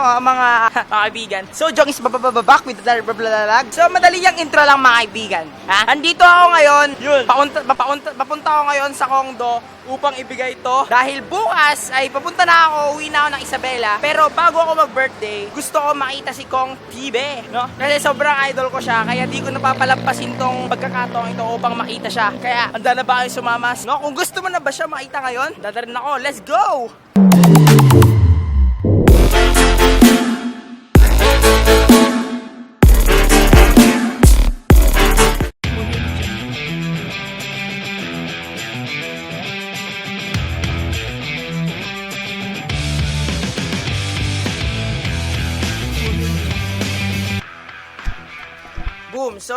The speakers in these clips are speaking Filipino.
ah, mga, mga kaibigan? So, Jong is babababack with the bablalag. So, madali yung intro lang mga kaibigan. Ha? Andito ako ngayon. Yun. Papunta, papunta, papunta ako ngayon sa Kongdo upang ibigay ito. Dahil bukas ay papunta na ako, uwi na ako ng Isabela. Pero bago ako mag-birthday, gusto ko makita si Kong Tibe. No? Kasi sobrang idol ko siya, kaya di ko napapalampasin tong pagkakataong ito upang makita siya. Kaya, handa na ba kayo sumamas? No? Kung gusto mo na ba siya makita ngayon, dadarin ako. Let's go!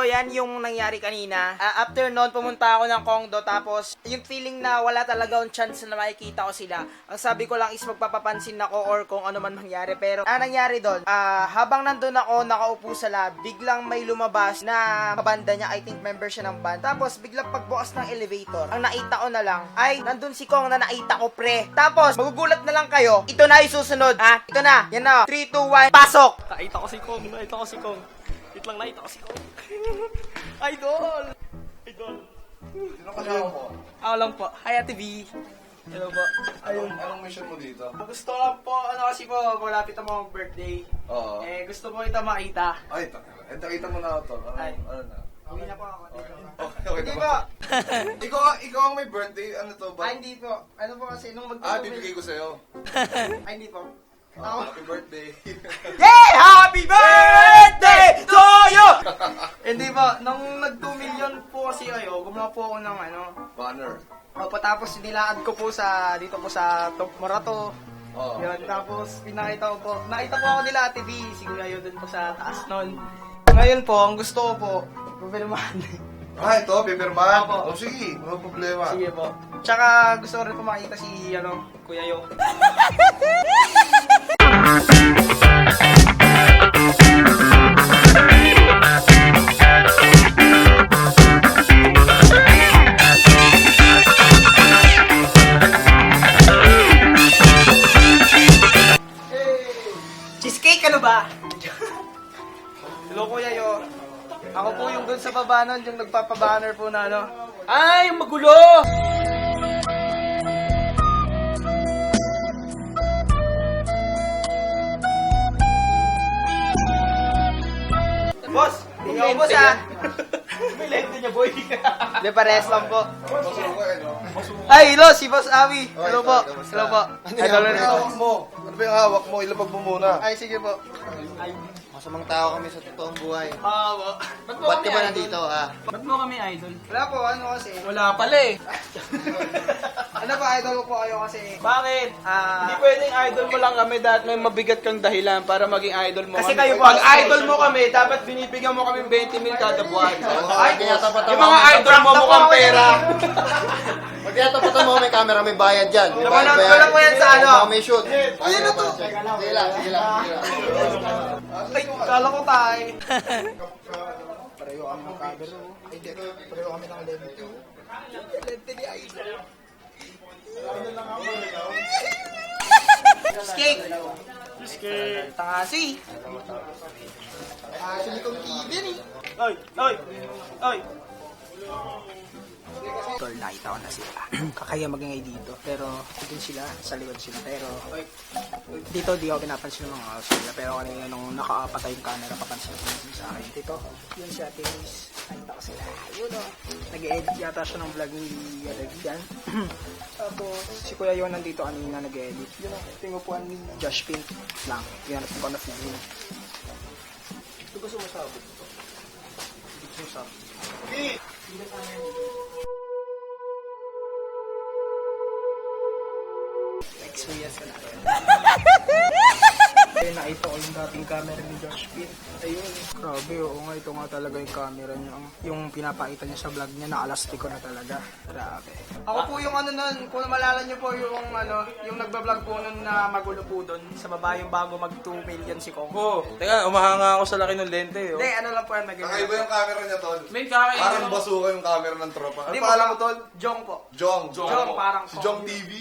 So, yan yung nangyari kanina. Ah, after noon, pumunta ako ng Kongdo. Tapos, yung feeling na wala talaga ang chance na makikita ko sila. Ang sabi ko lang is magpapapansin ako or kung ano man mangyari. Pero, ang nangyari doon, ah, habang nandun ako, nakaupo sa lab, biglang may lumabas na kabanda niya. I think member siya ng band. Tapos, biglang pagbukas ng elevator, ang nakita ko na lang, ay, nandun si Kong na nakita ko, pre. Tapos, magugulat na lang kayo. Ito na yung susunod. Ha? Ito na. Yan na. 3, 2, 1, pasok! Nakita ko si Kong. Nakita ko si Kong. Wait lang, nakita ko si Kong. Idol! Idol. Sino kasama mo? Ako lang po. Hi, Ate V. Hello po. Anong, anong mission mo dito? Gusto ko lang po, ano kasi po, malapit ang mga birthday. Oo. Eh, gusto ko ito makita. Ay, tak- eh, nakita mo na ako to. Ano, Ay. ano na? Uwi na po ako dito. Okay, okay Hindi na ba? ikaw, ikaw ang may birthday. Ano to ba? Ay, hindi po. Ano po kasi, nung mag Ah, bibigay ko sa'yo. Ay, hindi po. Ah, happy birthday. Yeah! Happy birthday to you! hindi po, nung nag 2 million po kasi kayo, gumawa po ako ng ano, Banner. Opo, tapos nilaad ko po sa, dito po sa Top Morato. Oo. Yun, tapos pinakita ko po, nakita po ako nila Ate V, si Kuya yun dun po sa taas nun. Ngayon po, ang gusto ko po, pupirmahan. Ah, ito, pipirmahan. Opo. Oh, sige, walang problema. Sige po. Tsaka gusto ko rin po makita si, ano, Kuya Yo. Cheesecake, ano ba? Hello, Kuya Yo. Ako po yung dun sa baba nun, yung nagpapabanner po na ano. Ay, magulo! Ikaw, boss, ah! May lente niya, boy. Hindi, pares lang po. No? Ay, hello, si Boss Avi. Hello po. Hello po. Ano yung hawak mo? Ano ba yung hawak mo? Ilapag mo muna. Ay, sige po. Masamang tao kami sa totoong buhay. Ah, po. Ba't po Ba't kami ka ba idol? nandito, ah? Ba't mo kami idol? Wala po, ano kasi. Wala pala eh. ano po, idol ko po kayo kasi. Bakit? Ah, Hindi pwedeng idol mo lang kami dahil may mabigat kang dahilan para maging idol mo Kasi kami. kayo po Pag ang idol mo kami, dapat binibigyan mo kami 20 mil kada buwan. Ay, kaya tapat Yung mga idol mo mukhang pera. Pag kaya tapat mo, may camera, may bayad dyan. May bayad, Wala- bayad. wala po yan sa ano. Baka may shoot. Ayun na to. Sige lang, sige lang. sige lang. ay, kala ko tayo. Pareho kami ng camera. Ay, hindi. Pareho kami ng lente. Lente ni Idol. Skate. Skate. Tangasi. Ah, silikong TV ni. Oy, oy, oy. Tol, nakita ko na sila. Kakaya magingay dito. Pero, dun sila, sa likod sila. Pero, dito di ako pinapansin ng mga house nila. Pero kanina nung nakapatay yung camera, papansin ko yun sa akin. Dito, yun si Ate Miss. Nakita ko sila. Yun o. Nag-edit yata siya ng vlog ni Yan. Tapos, si Kuya Yon nandito kanina nag-edit. Yun o. Tingupuan ni Josh Pink lang. Yan, ko na feeling. Ito mo sabi? Ito gusto mo sabi? experience Ayun, nakita ko yung dating camera ni Josh Pitt. Ayun, grabe, oo nga, ito nga talaga yung camera niya. Ang- Yung pinapakita niya sa vlog niya, nakalastiko na talaga. Grabe. Ako po yung ano nun, kung malala niyo po yung ano, yung nagbablog po nun na magulo po dun, sa baba yung bago mag 2 million si Kong. Oh, teka, umahanga ako sa laki ng lente. Oh. Hindi, ano lang po yan, nag Kakaiba yung camera niya, Tol. May kakain. Parang basuka yung camera ng tropa. Ano Hindi, pangalan mo, Tol? Jong po. Jong. Jong, parang Si Jong TV?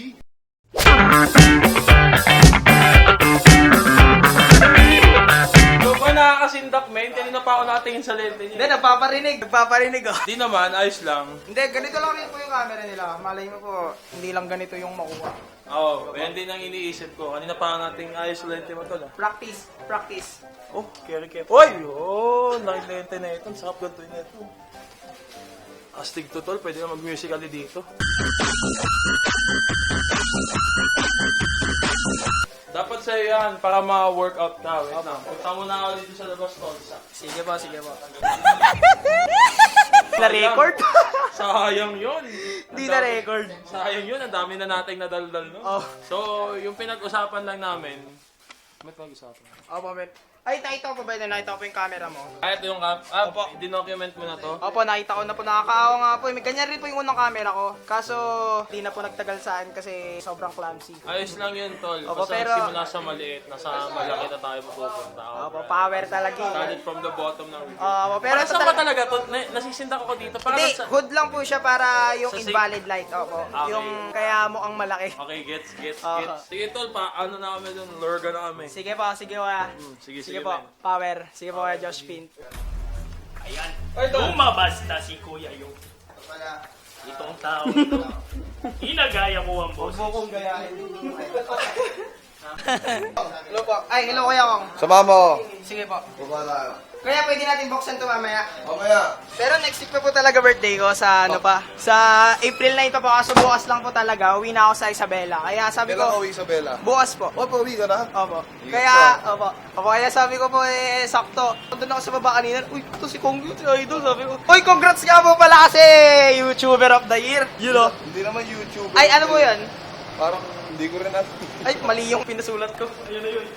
Nakakasindak, men. Kanina pa ako nakatingin sa lente Hindi, niya. nagpaparinig. Nagpaparinig, oh. Di naman, ayos lang. Hindi, ganito lang rin po yung camera nila. Malay mo po, hindi lang ganito yung makuha. Oo, oh, yan din ang iniisip ko. Kanina pa nating ayos sa lente mo tol ah. Practice, practice. Oh, carry carry. Oy! Oh, nakilente na ito. Sakap ganito na ito. Astig to tol, pwede na mag-musically dito. Dapat sa'yo yan, para ma-workout ka. Wait lang. Punta muna ako dito sa labas tol. Sa- Sige po, sige po. Na-record? Sayang yun. Hindi na-record. Sayang yun, ang dami na nating nadaldal, no? Oh. So, yung pinag-usapan lang namin, may pag-usapan. Opo, bet. Ay, nakita ko ba ito? Nakita ko po yung camera mo. Ah, ito yung cap. Ah, Opo. dinocument mo na to. Opo, nakita ko na po. Nakakaawa nga po. May ganyan rin po yung unang camera ko. Kaso, hindi na po nagtagal sa akin kasi sobrang clumsy. Ayos lang yun, tol. Opo, Basta pero- simula sa maliit, nasa malaki na tayo mapupunta. Opo, power talaga. eh. Started from the bottom ng review. Opo, pero Para ito saan ba talaga. talaga to? Na- nasisindak ako dito. Para Hindi, sa... hood lang po siya para yung Sa sig- invalid light. Opo. Okay. Yung kaya mukhang malaki. Okay, gets, gets, gets. Sige, tol, pa, ano na kami dun? Lurga na kami. Sige po, sige ah. Hmm, sige, Sige sige, po, power. Sige po kaya Josh Pin. Ayan. Lumabas na si Kuya Yung. Itong tao ito. Inagaya mo ang boss. Hello po. Ay, hello Kuya Kong. Sa mama ko. Sige po. Baba na. Kaya pwede natin buksan to mamaya. Mamaya. Pero next week pa po talaga birthday ko sa ano pa. Sa April 9 pa po kaso bukas lang po talaga. Uwi na ako sa Isabela. Kaya sabi Kailan ka ko, uwi, Isabela? bukas po. O, pauwi ka na? Opo. Yes, Kaya, opo. Opo, kaya sabi ko po eh, sakto. Doon ako sa baba kanina. Uy, ito si Kong si Idol. Sabi ko, Uy, congrats nga po pala kasi YouTuber of the Year. You know? Hindi naman YouTube. Ay, ano po yun? Parang hindi ko rin alam. Ay, mali yung pinasulat ko. Ayun na yun.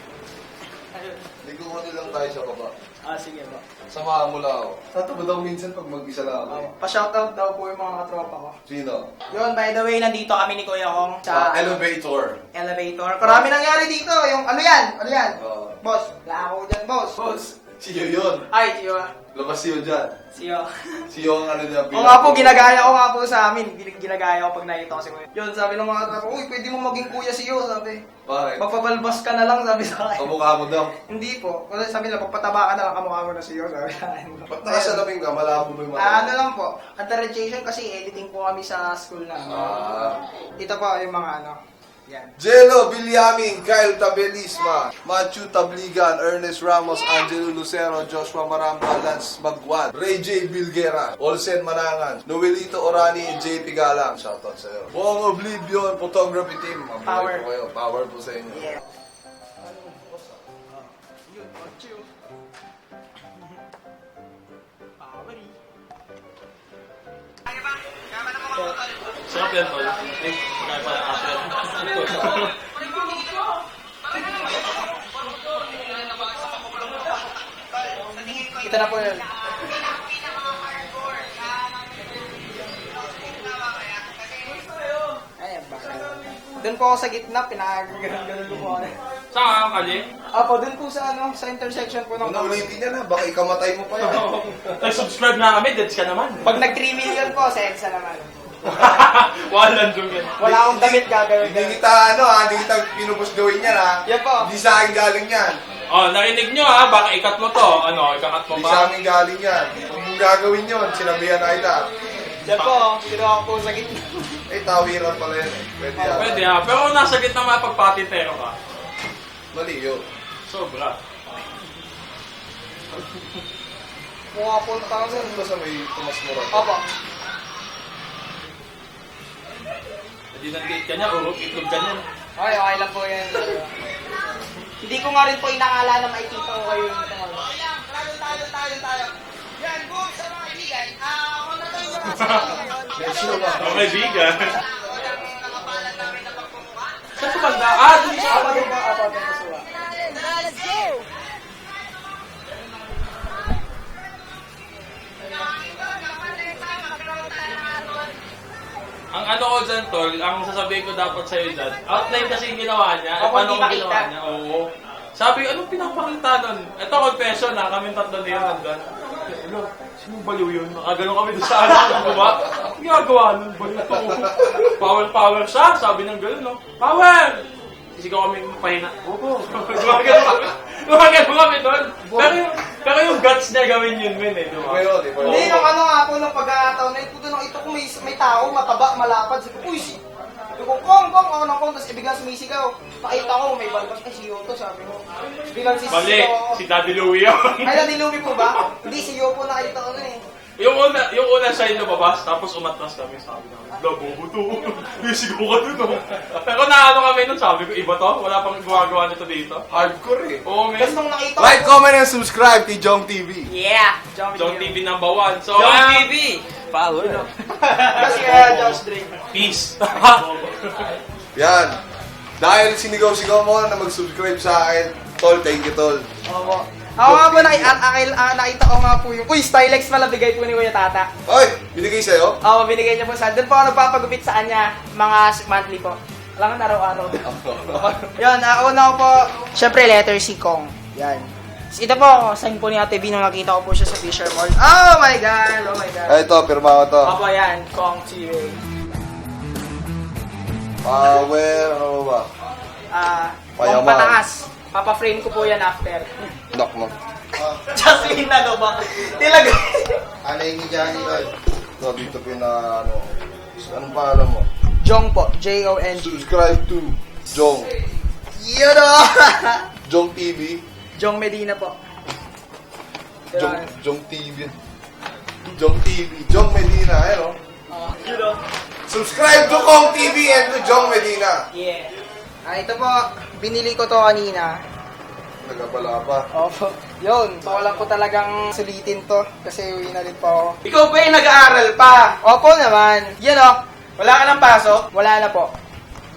Hindi ko lang tayo sa baba. Ah, sige po. Samahan mo lang ako. Tatawa daw minsan pag mag-isa lang ako. Pa-shoutout daw po yung mga katropa ko. Sino? Yun, by the way, nandito kami ni Kuya Kong sa Sa elevator. elevator. Karami nangyari dito. Yung, ano yan? Ano yan? Oo. Boss, wala ako dyan, boss. Boss, siyo yun. Ay, siyo. ah. Labas siyo dyan. Siyo. Siyo ang ano niya. Oo nga po, ginagaya ko nga po sa amin. Gin- Ginagaya ko pag nakita ko si Kuya. Yun, sabi ng mga tropa, uy, pwede mo maging kuya siyo, sabi. Bakit? Magpabalbas ka na lang, sabi sa akin. Kamukha mo daw. Hindi po. Kasi sabi nila, pagpataba ka na lang, kamukha mo na siyo, sabi sa akin. Ba't nakasalamin ka? Malabo mo yung mata. Ah, ano lang po, anti-radiation kasi editing po kami sa school na. Ah. Ito po yung mga ano. Yan. Jello Villaming, Kyle Tabelisma, Matthew Tabligan, Ernest Ramos, Angelo Lucero, Joshua Maramba, Lance Magwan, Ray J. Bilguera, Olsen Manangan, Noelito Orani, JP Galang. Shoutout sa'yo. Buong Oblivion Photography Team. Mabuhay Power. po kayo. Power po sa inyo. Yeah. Sarap yan, tol. Eh, kaya pala after. Ito na po yun. Ayan ba? Doon po ako sa gitna, pinag-ganon-ganon ko po ako. Saan ka, Kali? Apo, doon po sa ano, sa intersection po ng Kung naulitin niya na, baka ikamatay mo pa yan. Ay, subscribe na kami, deads ka naman. Pag nag 3 million po, sa EDSA naman. Walang dun yan. Wala akong damit gagawin. Hindi kita, ano ha, hindi kita pinubos gawin yan ha. Yan po. Hindi sa akin galing yan. Oh, narinig nyo ha, baka ikat mo to. Ano, ikakat mo Hindi ba? sa amin galing yan. Kung mong gagawin yun, sinabihan na kita. Yan po, kinuha ko po sa gitna. Eh, tawiran pala yan eh. Pwede yan. Pwede ha, pero kung nasa gitna mapagpatitero ka, Mali yun. sobra. Mukha po na Saan ba sa may Tomas Morato? Opo. Hindi nang date ka niya, urok, itlog ka niya. Okay, okay lang po yan. Hindi ko nga rin po inakala na makikita ko kayo yung tanong. Tayo, tayo, tayo, tayo. Yan, boom, sa mga kaibigan. Ah, ako na tayo mga kaibigan. Na pagpumukha. Saan ka banda? Ah, dun sa Apa din ba? Dyan, tol, ang sasabihin ko dapat sa'yo dyan, outline kasi yung ginawa niya. Ako, paano hindi makita. niya? Oo. Sabi, anong pinapakita nun? Ito, confession na, kami tatlo na yun nandun. Hello, sinong baliw yun? Nakagano kami doon sa ano, gumawa. Ang ginagawa nun, baliw to. Power, power siya, sabi ng gano'n, no? Power! Isigaw kami pahinga. Opo. Gumagano kami. Gumagano kami doon. Pero yung, pero yung guts niya gawin yun, men eh, di ba? Iba yun, iba yun. Hindi, nung ano nga po, nung pagkakataon na ito, nung ito ko may, may tao, mataba, malapad. Sabi ko, uy, si... Sabi ko, kong, kong, ako ng kong, tapos biglang sumisigaw. Nakita ko, may balbas, ay, si Yoto, sabi ko. Biglang Mali, sisisigaw ako. si Daddy Louie yun. Ay, nadiluwi po ba? Hindi, si Yopo nakita ko na eh. Yung una, yung una siya yung lumabas, tapos umatras kami, sabi namin, Labo mo to. Bisigo ka dun, oh. Pero naano kami nun, sabi ko, iba to? Wala pang gumagawa nito dito. Hardcore eh. Oo, Tapos men. nung nakita Like, ko, comment, and subscribe kay Jong TV. yeah! John John TV number one. So, ah, Kasi uh, Josh Drake. peace. Yan. Dahil sinigaw-sigaw mo na mag-subscribe sa akin, Tol, thank you, Tol. Opo. Ako nga po, naki, at, akil, ah, nakita ko nga po yung, uy, Stylex pala bigay po ni Kuya Tata. Oy, binigay sa'yo? Oo, binigay niya po sa Doon po ako nagpapagupit sa kanya, mga monthly po. Alam ko, araw-araw. Yan, uh, una ko po, syempre letter C Kong. Yan. Tapos Ito po, sign po ni Ate B nung nakita ko po siya sa Fisher Mall. Oh my God! Oh my God! Ay, ito, pirma ko to. Opo, yan. Kong Chile. Power, ano ba? Ah, Kong Payaman. Pataas. Papa-frame ko po yan after. Knock, knock. Jasmine na ba? Tilag. Ano yung Johnny Oy? Ito, dito pina, ano, anong pangalan mo? Jong po. J-O-N-G. Subscribe to Jong. Yun o! Jong TV. Jong Medina po. Jong, Jong TV. Jong TV. Jong Medina, ayun oh. Yun o. Subscribe to Kong TV and to Jong Medina. Yeah. Ah, ito po, binili ko to kanina. Nagabala pa. Opo. Yun, bawalan ko talagang sulitin to kasi uwi na rin po ako. Ikaw ba yung nag-aaral pa? Opo naman. Yan o. Wala ka ng pasok? Wala na po.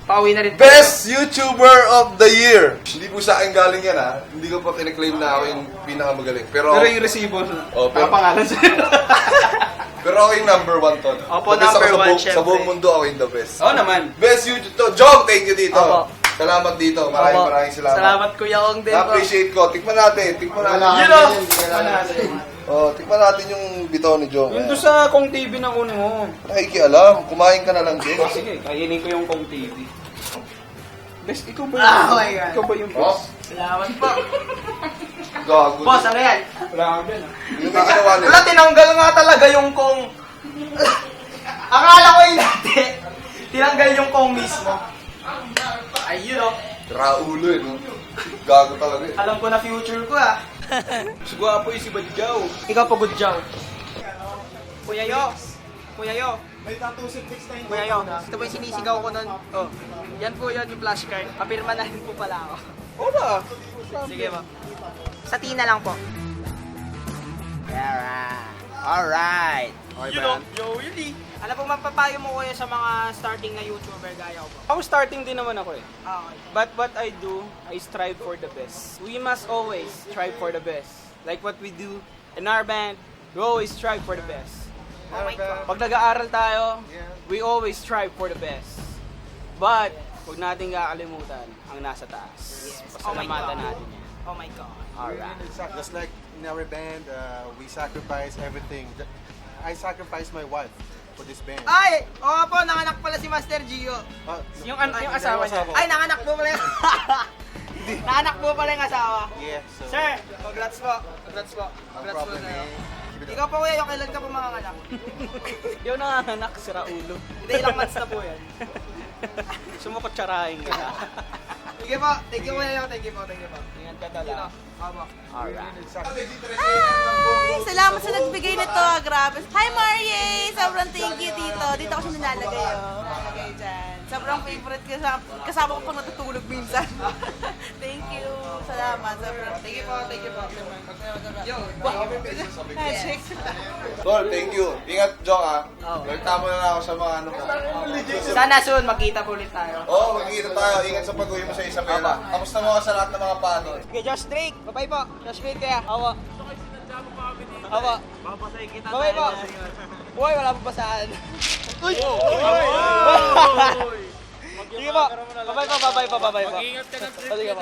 Pauwi na rin po. Best YouTuber of the year. Hindi po sa akin galing yan ha. Hindi ko pa kiniklaim na ako yung pinakamagaling. Pero, Pero yung resibo, Oh, pero- nakapangalan sa'yo. pero ako yung number one to. Opo, The best ako number sa, one, buong- Sa syempre. buong mundo ako yung the best. Oo naman. Best YouTube to. Jong, thank you dito. Opo. Salamat dito. Maraming Opo. maraming salamat. Salamat Kuya Ong din po. Na-appreciate ko. Tikman natin. Tikman natin. Yun o. din. Oh, tikman natin yung bitaw ni Jong. Yung doon sa Kong TV na kunin mo. Nakikialam. Kumain ka na lang din. Oh, sige, kainin ko yung Kong TV. Best, ikaw ba Ah, yung, oh my God. ikaw ba yung Boss? Salamat po. gago. Boss, ano yan? Wala ka din, ah. Yung ginawa nila. Wala, tinanggal nga talaga yung kong... Akala ko yung dati. Tinanggal yung kong mismo. Ayun o. Raulo eh, no? Gago talaga eh. Alam ko na future ko ah. Sigwa po yung si Badjaw. Ikaw pa job. Kuya Yo. Kuya Yo. May tattoo next time. Kuya Yo. Ito po yung sinisigaw ko nun. Oh. Yan po yun yung flashcard. Papirma na rin po pala ako. Oo ba? Sige po. Sa Tina lang po. Alright. Alright. Okay You ba know, yan? Yo, Yuli. Ano po mapapayo mo kuya sa mga starting na YouTuber gaya ko po? Ako starting din naman ako eh. Ah, okay. But what I do, I strive for the best. We must always strive for the best. Like what we do in our band, we always strive for the best. Oh my God. Pag nag-aaral tayo, we always strive for the best. But, huwag natin kakalimutan ang nasa taas. Yes. Oh my Pasalamatan God. natin yan. Oh my God. Alright. Just like in our band, uh, we sacrifice everything. I sacrificed my wife for this band. Ay! Oo po, nanganak pala si Master Gio. Uh, Yung, an- yung asawa niya. Ay, nanganak po pala yung... nanganak po pala yung asawa. yeah, so Sir, congrats po. Congrats po. no Congrats po problem, sa'yo. man. Keep it Ikaw po kuya, yung kailan ka po manganganak? Yung nanganak, sira ulo. Hindi, ilang months na po yan. Sumukot tsarahin ka na. Sige po, thank you kuya, thank you po, thank you po. Ingat ka Yun o, tala. Opo. Alright. Ay, salamat sa nagbigay nito. ah, Grabe. Hi, Marie! Sobrang thank you dito. Dito ako siya nilalagay, oh. Nilalagay dyan. Sobrang favorite ko. Kasama, kasama ko pag natutulog minsan. thank you. Salamat. Sobrang Thank you po, thank you po. Yo, Magic. Tol, thank you. Ingat, Jong ah. Oh. Lagta mo na lang ako sa mga ano. Sana soon magkita po ulit tayo. Oo, oh, magkikita tayo. Ingat sa pag-uwi mo sa Isabela. Kamusta mo ka sa lahat ng mga paano? Okay, Josh Drake. Bye-bye po. Josh Drake kaya. Awa. Awa. Bye-bye po. Boy, wala pa basaan. Uy! Sige po. Bye-bye po, bye-bye po, bye-bye po. Mag-ingat ka ng trip sige po.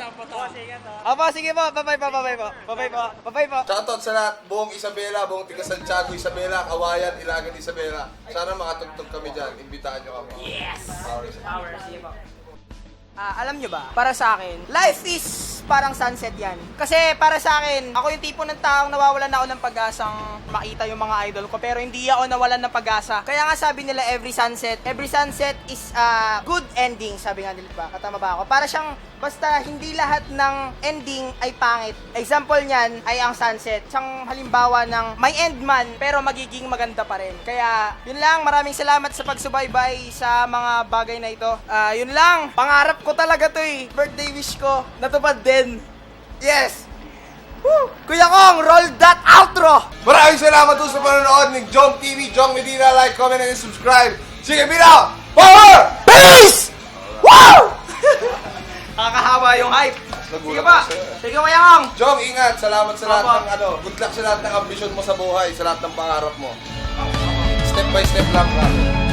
Apo, sige po. Bye-bye po, bye-bye po. Bye-bye po. Bye-bye po. Shoutout sa lahat, buong Isabela, buong tiga Santiago, Isabela, Kawayan, Ilagan, Isabela. Sana makatugtog kami dyan. Imbitahan nyo kami. Yes! Sorry. Power, sige po. Ah, alam nyo ba, para sa akin, life is parang sunset yan. Kasi para sa akin, ako yung tipo ng taong nawawalan ako ng pag-asang makita yung mga idol ko, pero hindi ako nawalan ng pag-asa. Kaya nga sabi nila every sunset, every sunset is a good ending, sabi nga nila ba? Katama ba ako? Para siyang, basta hindi lahat ng ending ay pangit. Example niyan ay ang sunset. Siyang halimbawa ng may end man, pero magiging maganda pa rin. Kaya, yun lang, maraming salamat sa pagsubaybay sa mga bagay na ito. Ah, yun lang, pangarap ko talaga to eh. Birthday wish ko, natupad din. Yes! Woo! Kuya Kong, roll that outro! Maraming salamat po sa panonood ng Jong TV, Jong Medina. Like, comment, and subscribe. Sige, Bina! Power! Peace! Woo! Nakakahawa yung hype. Sige Nagulat pa. ako sa'yo. Sige, Kong. Jong, ingat. Salamat sa lahat Opo. ng ano. Good luck sa lahat ng ambisyon mo sa buhay, sa lahat ng pangarap mo. Step by step lang, brother.